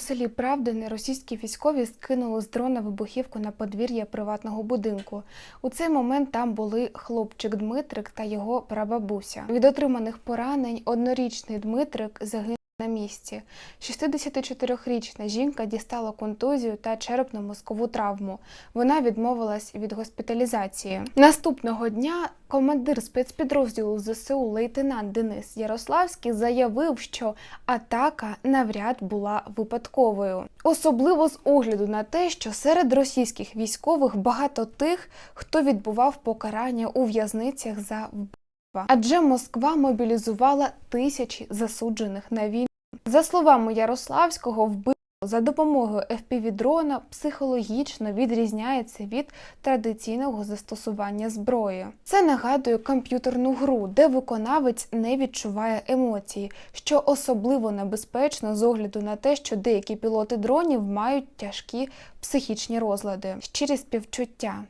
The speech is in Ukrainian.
селі Правдине російські військові скинули з дрона вибухівку на подвір'я приватного будинку. У цей момент там були хлопчик Дмитрик та його прабабуся. Від отриманих поранень однорічний Дмитрик загинув на місці. 64-річна жінка дістала контузію та черепно-мозкову травму. Вона відмовилась від госпіталізації. Наступного дня командир спецпідрозділу ЗСУ лейтенант Денис Ярославський заявив, що атака навряд була випадковою, особливо з огляду на те, що серед російських військових багато тих, хто відбував покарання у в'язницях за вбивства. Адже Москва мобілізувала тисячі засуджених на війну. За словами Ярославського, вбивство за допомогою FPV-дрона психологічно відрізняється від традиційного застосування зброї. Це нагадує комп'ютерну гру, де виконавець не відчуває емоцій, що особливо небезпечно з огляду на те, що деякі пілоти дронів мають тяжкі психічні розлади. Щирі співчуття.